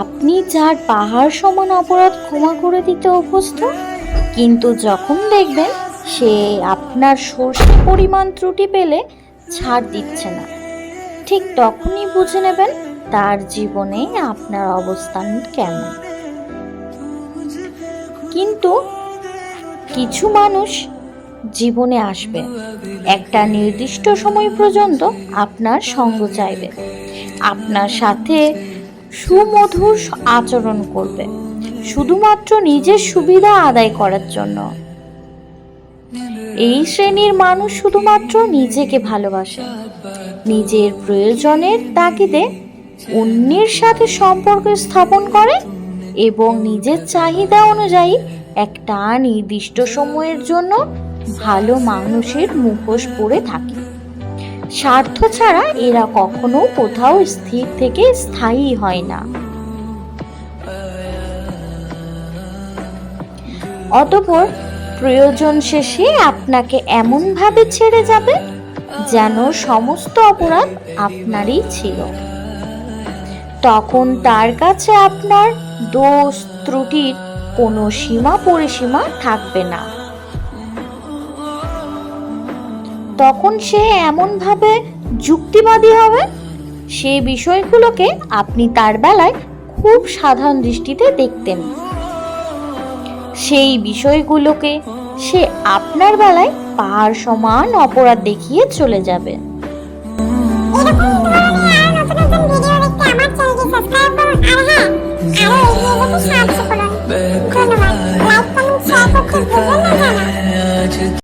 আপনি যার পাহাড় সমান অপরাধ ক্ষমা করে দিতে অভ্যস্ত? কিন্তু যখন দেখবেন সে আপনার সর্ষে পরিমাণ ত্রুটি পেলে ছাড় দিচ্ছে না। ঠিক তখনই বুঝে নেবেন তার জীবনে আপনার অবস্থান কেমন। কিন্তু কিছু মানুষ জীবনে আসবে। একটা নির্দিষ্ট সময় পর্যন্ত আপনার সঙ্গ চাইবে। আপনার সাথে সুমধুর আচরণ করবে। শুধুমাত্র নিজের সুবিধা আদায় করার জন্য। এই শ্রেণির মানুষ শুধুমাত্র নিজেকে ভালোবাসে। নিজের প্রয়োজনের তাগিদে অন্যের সাথে সম্পর্ক স্থাপন করে এবং নিজের চাহিদা অনুযায়ী একটা নির্দিষ্ট সময়ের জন্য ভালো মানুষের মুখোশ পরে থাকে। স্বার্থ ছাড়া এরা কখনো কোথাও স্থির থেকে স্থায়ী হয় না। অতপর প্রয়োজন শেষে আপনাকে এমনভাবে ছেড়ে যাবে যেন সমস্ত অপরাধ আপনারই ছিল। তখন তার কাছে আপনার দোষ, ত্রুটির কোনো সীমা পরিসীমা থাকবে না। তখন সে এমনভাবে যুক্তিবাদী হবে? সে বিষয়গুলোকে আপনি তার বেলায় খুব সাধারণ দৃষ্টিতে দেখতেন। সেই বিষয়গুলোকে সে আপনার বেলায় পাহাড় সমান অপরাধ দেখিয়ে চলে যাবে।